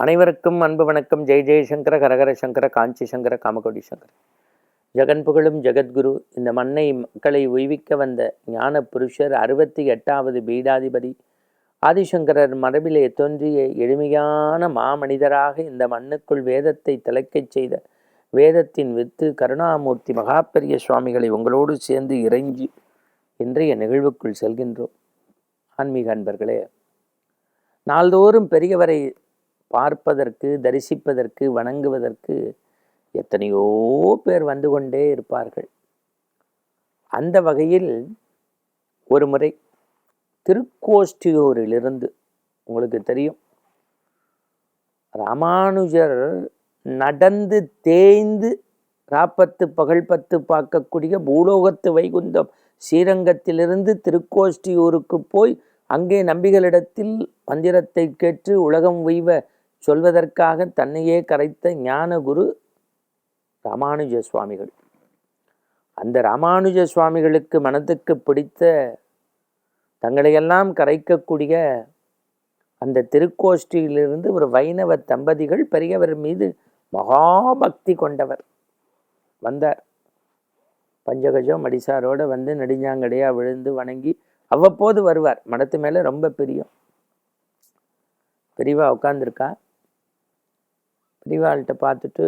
அனைவருக்கும் அன்பு வணக்கம். ஜெய் ஜெயசங்கர கரகர சங்கர காஞ்சி சங்கர காமகோடி சங்கர. ஜெகன் புகழும் ஜெகத்குரு இந்த மண்ணை மக்களை உய்விக்க வந்த ஞான புருஷர் அறுபத்தி எட்டாவது பீடாதிபதி ஆதிசங்கரர் மரபிலே தோன்றிய எளிமையான மாமனிதராக இந்த மண்ணுக்குள் வேதத்தை திளைக்கச் செய்த வேதத்தின் வித்து கருணாமூர்த்தி மகாபெரிய சுவாமிகளை உங்களோடு சேர்ந்து இறைஞ்சி இன்றைய நிகழ்வுக்குள் செல்கின்றோம். ஆன்மீக அன்பர்களே நாள்தோறும் பெரியவரை பார்ப்பதற்கு தரிசிப்பதற்கு வணங்குவதற்கு எத்தனையோ பேர் வந்து கொண்டே இருப்பார்கள். அந்த வகையில் ஒரு முறை திருக்கோஷ்டியூரிலிருந்து உங்களுக்கு தெரியும். ராமானுஜர் நடந்து தேய்ந்து ராப்பத்து பகல் பத்து பார்க்கக்கூடிய பூலோகத்து வைகுந்தம் ஸ்ரீரங்கத்திலிருந்து திருக்கோஷ்டியூருக்கு போய் அங்கே நம்பிகளிடத்தில் மந்திரத்தை கேட்டு உலகம் உய்வ சொல்வதற்காக தன்னையே கரைத்த ஞானகுரு ராமானுஜ சுவாமிகள். அந்த ராமானுஜ சுவாமிகளுக்கு மனத்துக்கு பிடித்த தங்களையெல்லாம் கரைக்கக்கூடிய அந்த திருக்கோஷ்டியிலிருந்து ஒரு வைணவ தம்பதிகள் பெரியவர் மீது மகாபக்தி கொண்டவர். வந்தார். பஞ்சகஜம் அடிசாரோடு வந்து நெடுஞ்சாங்கடையாக விழுந்து வணங்கி அவ்வப்போது வருவார். மடத்து மேலே ரொம்ப பிரியம். பெரியவா உட்காந்துருக்கா பெரியவாள்கிட்ட பார்த்துட்டு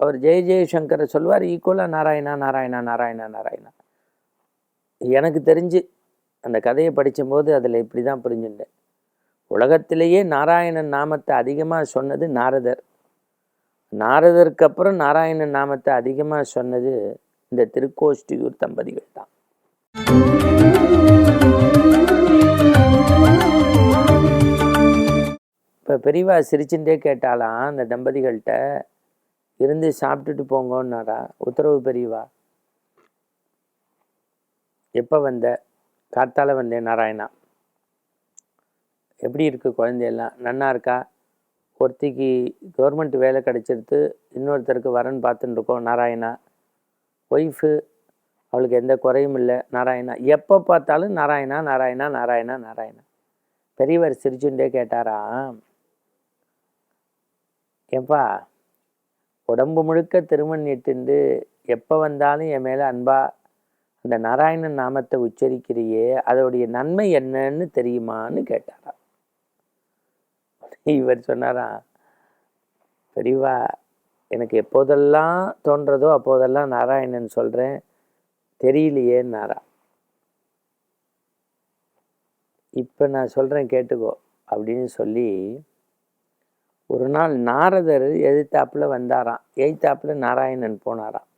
அவர் ஜெய ஜெயசங்கரை சொல்வார் ஈக்குவலாக நாராயணா நாராயணா நாராயணா நாராயணா. எனக்கு தெரிஞ்சு அந்த கதையை படித்தபோது அதில் இப்படி தான் புரிஞ்சுட்டேன். உலகத்திலேயே நாராயணன் நாமத்தை அதிகமாக சொன்னது நாரதர். நாரதருக்கு அப்புறம் நாராயணன் நாமத்தை அதிகமாக சொன்னது இந்த திருக்கோஷ்டியூர் தம்பதிகள் தான். பெரியவா சிரிச்சுட்டே கேட்டாலாம் அந்த தம்பதிகள்கிட்ட இருந்து சாப்பிட்டுட்டு போங்கன்னாரா? உத்தரவு பெரியவா. எப்போ வந்த? காத்தால வந்தேன் நாராயணா. எப்படி இருக்கு குழந்தையெல்லாம்? நன்னா இருக்கா? ஒருத்திக்கு கவர்மெண்ட் வேலை கிடச்சிருத்து இன்னொருத்தருக்கு வரன் பார்த்துட்டு இருக்கோம் நாராயணா. ஒய்ஃபு? அவளுக்கு எந்த குறையும் இல்லை நாராயணா. எப்போ பார்த்தாலும் நாராயணா நாராயணா நாராயணா நாராயணா. பெரியவர் சிரிச்சுட்டே கேட்டாராம். ஏப்பா உடம்பு முழுக்க திருமண் இட்டுண்டு எப்போ வந்தாலும் என் மேலே அன்பா அந்த நாராயணன் நாமத்தை உச்சரிக்கிறியே அதோடைய நன்மை என்னன்னு தெரியுமான்னு கேட்டாராம். இவர் சொன்னாராம் பெரியவா எனக்கு எப்போதெல்லாம் தோன்றதோ அப்போதெல்லாம் நாராயணன் சொல்கிறேன் தெரியலையேன்னாரா இப்போ நான் சொல்கிறேன் கேட்டுக்கோ அப்படின்னு சொல்லி ஒரு நாள் நாரதர் எதிர்த்தாப்புல வந்தாராம். எய்த்தாப்புல நாராயணன் போனாராம்.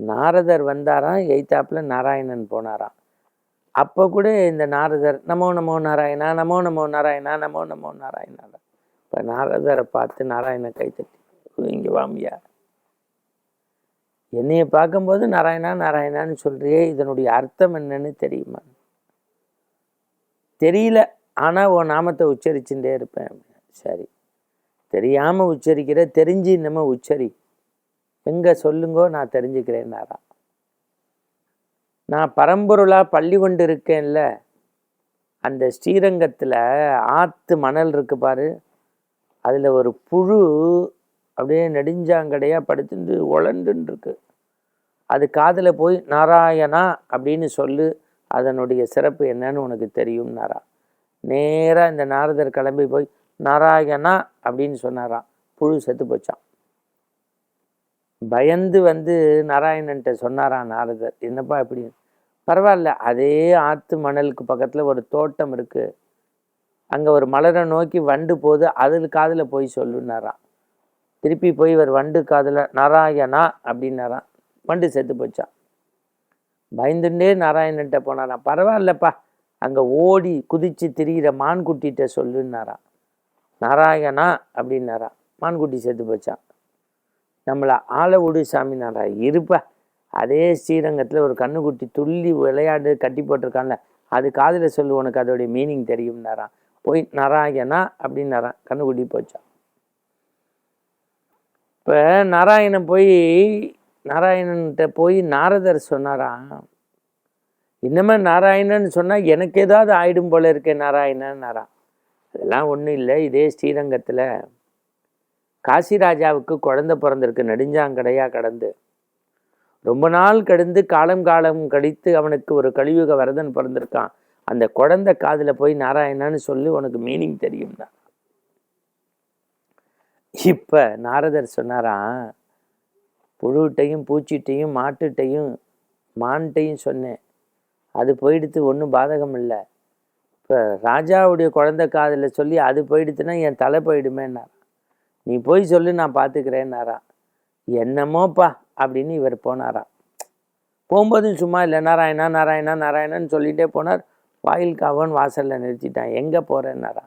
நாரதர் வந்தாராம் எய்த்தாப்புல நாராயணன் போனாராம். அப்போ கூட இந்த நாரதர் நமோ நமோ நாராயணா நமோ நமோ நாராயணா நமோ நமோ நாராயணா இப்போ நாரதரை பார்த்து நாராயண கைத்தட்டி இங்கே வாமியா. என்னைய பார்க்கும்போது நாராயணா நாராயணான்னு சொல்றியே இதனுடைய அர்த்தம் என்னன்னு தெரியுமா? தெரியல. ஆனால் உன் நாமத்தை உச்சரிச்சுட்டே இருப்பேன் சரி தெரியாமல் உச்சரிக்கிற தெரிஞ்சு நம்ம உச்சரி. எங்கே சொல்லுங்கோ நான் தெரிஞ்சுக்கிறேன்னாரா. நான் பரம்பொருளாக பள்ளி கொண்டு இருக்கேன்ல. அந்த ஸ்ரீரங்கத்தில் ஆற்று மணல் இருக்கு பாரு. அதில் ஒரு புழு அப்படியே நெடுஞ்சாங்கடையாக படுத்துட்டு உழண்டுன்னு இருக்கு அது காதில் போய் நாராயணா அப்படின்னு சொல்லு. அதனுடைய சிறப்பு என்னன்னு உனக்கு தெரியும்னாரா. நேராக இந்த நாரதர் கிளம்பி போய் நாராயணா அப்படின்னு சொன்னாராம். புழு செத்து போச்சான் பயந்து வந்து நாராயணன்ட்ட சொன்னாராம் நாரதர். என்னப்பா இப்படி? பரவாயில்ல அதே ஆற்று மணலுக்கு பக்கத்தில் ஒரு தோட்டம் இருக்குது அங்கே ஒரு மலரை நோக்கி வண்டு போகுது அதில் காதில் போய் சொல்லுனாராம். திருப்பி போய் இவர் வண்டு காதில் நாராயணா அப்படின்னாராம். வண்டு செத்து போச்சான் பயந்துண்டே நாராயணன்ட்ட போனாராம். பரவாயில்லப்பா அங்கே ஓடி குதிச்சு திரிகிற மான்குட்டிகிட்ட சொல்லுன்னாராம் நாராயணா அப்படின்னாரா. மான்குட்டி செத்து போச்சான் நம்மளை ஆலவுடு சாமினாரா. இருப்பா. அதே ஸ்ரீரங்கத்தில் ஒரு கண்ணுக்குட்டி துள்ளி விளையாடு கட்டி போட்டிருக்கான்ல. அது காதில் சொல்லு உனக்கு அதோடைய மீனிங் தெரியும்னாராம். போய் நாராயணா அப்படின்னாராம் கண்ணுக்குட்டி போச்சான் இப்போ நாராயணன் போய் நாராயணன்கிட்ட போய் நாரதர் சொன்னாராம். இன்னமே நாராயணன் சொன்னால் எனக்கு ஏதாவது ஆயிடும் போல இருக்கே நாராயணன்னாராம். அதெல்லாம் ஒன்றும் இல்லை. இதே ஸ்ரீரங்கத்தில் காசிராஜாவுக்கு குழந்தை பிறந்திருக்கு. நெடுஞ்சாங்கடையாக கடந்து. ரொம்ப நாள் கடந்து காலம் காலம் கழித்து அவனுக்கு ஒரு கலியுக வரதன் பிறந்திருக்கான். அந்த குழந்தை காதில் போய் நாராயணான்னு சொல்லி உனக்கு மீனிங் தெரியும் தான். இப்போ நாரதர் சொன்னாராம் புழுட்டையும் பூச்சிட்டையும் மாட்டுட்டையும் மான்ட்டையும் சொன்னேன். அது போயிடுத்து ஒன்றும் பாதகம் இல்லை இப்போ ராஜாவுடைய குழந்தை காதில் சொல்லி அது போயிடுச்சுன்னா என் தலை போயிடுமேன்னாரா. நீ போய் சொல்லு நான் பார்த்துக்கிறேன்னாரா என்னமோப்பா அப்படின்னு இவர் போனாரா. போகும்போதும் சும்மா இல்லை நாராயணா நாராயணா நாராயணன்னு சொல்லிகிட்டே போனார். வாயில் காவன் வாசலில் நிறுத்திட்டான். எங்கே போகிறேன்னாரா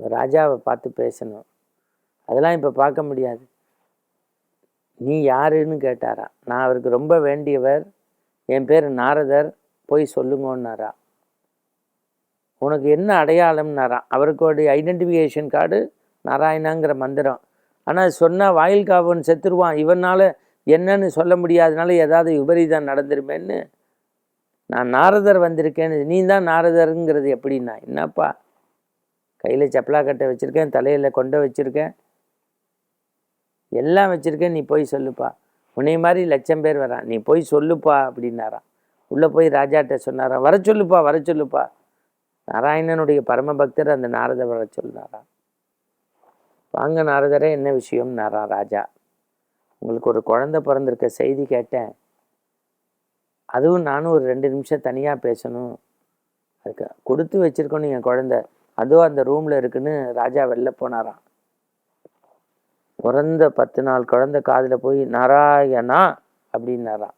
ராஜாவை பார்த்து பேசணும். அதெல்லாம் இப்போ பார்க்க முடியாது. நீ யாருன்னு கேட்டாரா. நான் அவருக்கு ரொம்ப வேண்டியவர். என் பேர் நாரதர். போய் சொல்லுங்கன்னாரா. உனக்கு என்ன அடையாளம்னாரா அவருக்கோடைய ஐடென்டிஃபிகேஷன் கார்டு நாராயணாங்கிற மந்திரம். ஆனால் சொன்னால் வாயில் காவன் செத்துருவான். இவனால் என்னன்னு சொல்ல முடியாதனால ஏதாவது விபரீதம் நடந்துருமேன்னு? நான் நாரதர் வந்திருக்கேன்னு. நீ தான் நாரதருங்கிறது எப்படின்னா? என்னப்பா? கையில் சப்பலா கட்டை வச்சுருக்கேன் தலையில் கொண்டை வச்சுருக்கேன். எல்லாம் வச்சுருக்கேன் நீ போய் சொல்லுப்பா. உன்னை மாதிரி லட்சம் பேர் வரான். நீ போய் சொல்லுப்பா அப்படின்னாராம். உள்ளே போய் ராஜாட்ட சொன்னாராம். வர சொல்லுப்பா வர சொல்லுப்பா. நாராயணனுடைய பரம பக்தர் அந்த நாரத வர சொன்னாராம் வாங்க நாரதரே என்ன விஷயம்னாரா ராஜா உங்களுக்கு ஒரு குழந்தை பிறந்திருக்க செய்தி கேட்டேன். அதுவும் நானும் ஒரு ரெண்டு நிமிஷம் தனியாக பேசணும். அதுக்கு கொடுத்து வச்சிருக்கணும் என் குழந்தை. அதுவும் அந்த ரூமில் இருக்குன்னு ராஜா வெளில போனாராம். பிறந்த பத்து நாள் குழந்தை காதில் போய் நாராயணா அப்படின்னாராம்.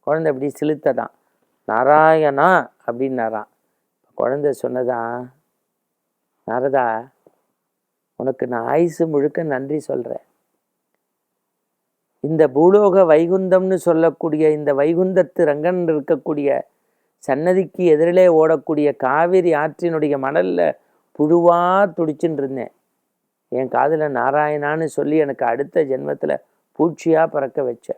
குழந்தை இப்படி சிலுத்ததான். நாராயணா அப்படின்னாராம். குழந்தை சொன்னதான் நாரதா உனக்கு நான் ஆயுசு முழுக்க நன்றி சொல்கிறேன் இந்த பூலோக வைகுந்தம்னு சொல்லக்கூடிய இந்த வைகுந்தத்து ரங்கன் இருக்கக்கூடிய சன்னதிக்கு எதிரிலே ஓடக்கூடிய காவிரி ஆற்றினுடைய மணலில் புழுவாக துடிச்சுட்டு இருந்தேன். என் காதில் நாராயணான்னு சொல்லி எனக்கு அடுத்த ஜென்மத்தில் பூச்சியாக பறக்க வச்ச.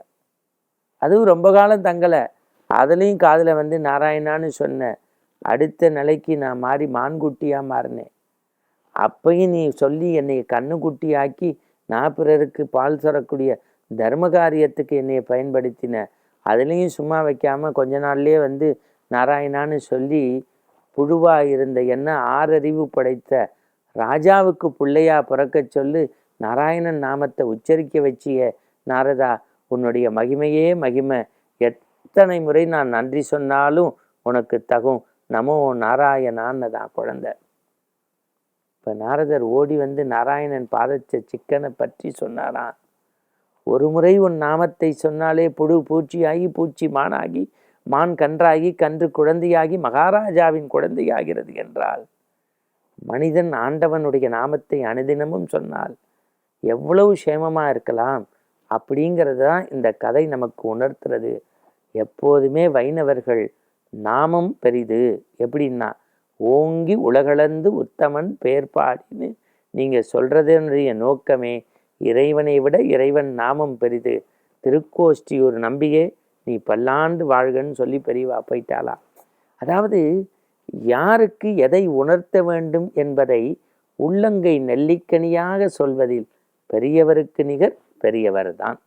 அதுவும் ரொம்ப காலம் தங்கலை. அதுலேயும் காதில் வந்து நாராயணான்னு சொன்னேன் அடுத்த நிலைக்கு நான் மாறி மான்குட்டியாக மாறினேன். அப்பையும் நீ சொல்லி என்னை கண்ணுக்குட்டி ஆக்கி நான் பிறருக்கு பால் சொரக்கூடிய தர்ம காரியத்துக்கு என்னை பயன்படுத்தின. அதுலேயும் சும்மா வைக்காமல் கொஞ்ச நாள்லேயே வந்து நாராயணான்னு சொல்லி புழுவாக இருந்த என்ன ஆறறிவு படைத்த ராஜாவுக்கு பிள்ளையா பிறக்க சொல்லு நாராயணன் நாமத்தை உச்சரிக்க வச்சிய நாரதா உன்னுடைய மகிமையே மகிமை. எத்தனை முறை நான் நன்றி சொன்னாலும் உனக்கு தகும். நமோ நாராயணான்னு தான் குழந்தை. இப்போ நாரதர் ஓடி வந்து நாராயணன் பாதச்ச சிக்கனை பற்றி சொன்னாராம். ஒரு முறை உன் நாமத்தை சொன்னாலே புழு பூச்சியாகி பூச்சி மானாகி மான் கன்றாகி கன்று குழந்தையாகி மகாராஜாவின் குழந்தையாகிறது என்றால் மனிதன் ஆண்டவனுடைய நாமத்தை அனுதினமும் சொன்னால் எவ்வளவு சேமமாக இருக்கலாம்? அப்படிங்கிறது தான் இந்த கதை நமக்கு உணர்த்துறது. எப்போதுமே வைணவர்கள் நாமம் பெரிது. எப்படின்னா ஓங்கி உலகளந்து உத்தமன் பேர்பாடின்னு நீங்கள் சொல்கிறதனுடைய நோக்கமே இறைவனை விட இறைவன் நாமம் பெரிது. திருக்கோஷ்டி ஒரு நம்பிக்கை நீ பல்லாண்டு வாழ்கன்னு சொல்லி பெரியவா போயிட்டாளா? அதாவது யாருக்கு எதை உணர்த்த வேண்டும் என்பதை உள்ளங்கை நெல்லிக்கனியாக சொல்வதில் பெரியவருக்கு நிகர் பெரியவர்தான்.